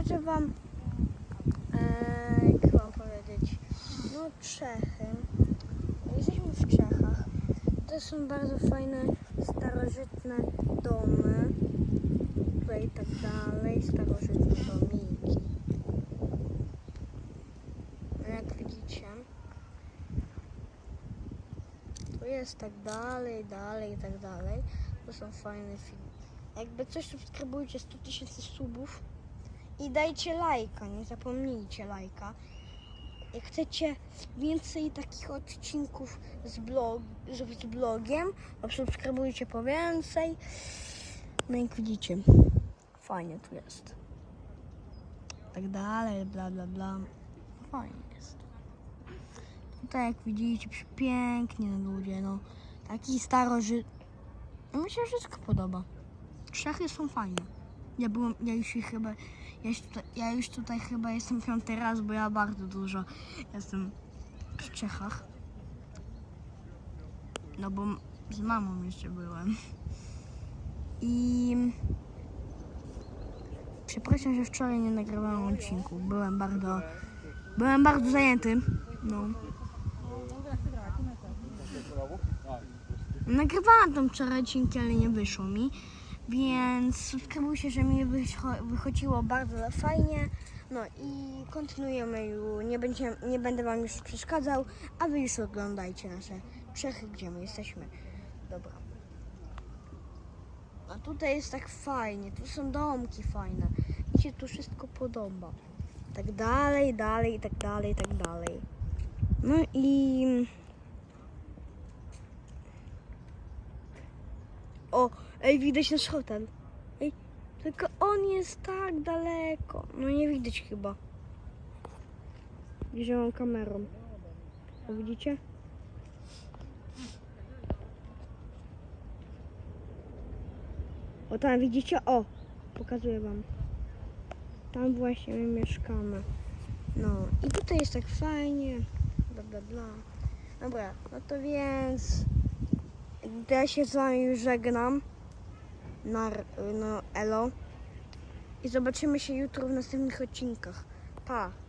wam, e, jak wam powiedzieć, no Czechy. Jesteśmy w Czechach. To są bardzo fajne, starożytne domy. Tutaj i tak dalej, starożytne domiki. No Jak widzicie, tu jest tak dalej, dalej i tak dalej. To są fajne filmy. Jakby coś subskrybujcie 100 tysięcy subów i dajcie lajka, nie zapomnijcie lajka. Jak chcecie więcej takich odcinków z, blog, z, blogiem, subskrybujcie po więcej. No jak widzicie, fajnie tu jest. Tak dalej, bla bla bla. Fajnie jest. Tutaj jak widzicie, pięknie ludzie, no. Taki starożyt. Mi się wszystko podoba. Czechy są fajne. Ja byłem, ja już chyba, ja już, tutaj, ja już tutaj chyba jestem piąty raz, bo ja bardzo dużo jestem w Czechach. No bo z mamą jeszcze byłem. I przepraszam, że wczoraj nie nagrywałem odcinku. Byłem bardzo, byłem bardzo zajęty. No. Nagrywałam tam wczoraj odcinki, ale nie wyszło mi. Więc subskrybujcie, że mi wycho- wychodziło bardzo fajnie. No i kontynuujemy już. Nie, będzie, nie będę Wam już przeszkadzał, a Wy już oglądajcie nasze Czechy, gdzie my jesteśmy. Dobra. A tutaj jest tak fajnie, tu są domki fajne. Mi się tu wszystko podoba. Tak dalej, dalej, tak dalej, tak dalej. No i... O, ej, widać nasz hotel. Ej, tylko on jest tak daleko. No nie widać chyba. Wziąłem kamerą. Widzicie? O, tam widzicie? O, pokazuję wam. Tam właśnie my mieszkamy. No, i tutaj jest tak fajnie. Bla, bla, bla. Dobra, no to więc... Ja się z wami już żegnam. Na, no, elo. I zobaczymy się jutro w następnych odcinkach. Pa!